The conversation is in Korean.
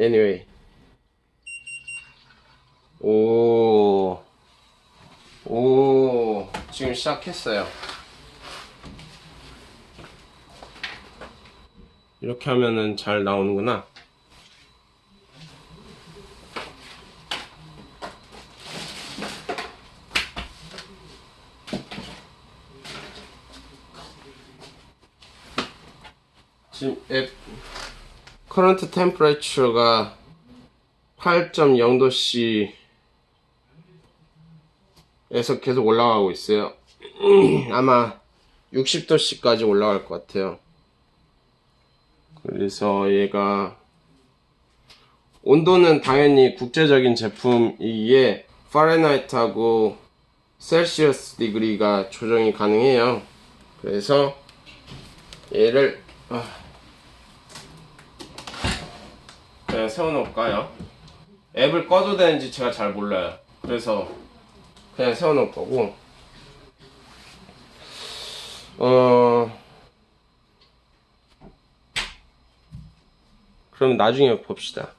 anyway. 오. 오. 지금 시작했어요. 이렇게 하면은 잘 나오는구나. 지금 앱 커런트 템퍼레처가 8.0도씨에서 계속 올라가고 있어요. 아마 60도씨까지 올라갈 것 같아요. 그래서 얘가 온도는 당연히 국제적인 제품이기에 파렌하이트하고 셀시어스 디그리가 조정이 가능해요. 그래서 얘를 아, 그냥 세워놓을까요? 앱을 꺼도 되는지 제가 잘 몰라요. 그래서 그냥 세워놓을 거고 어 그럼 나중에 봅시다.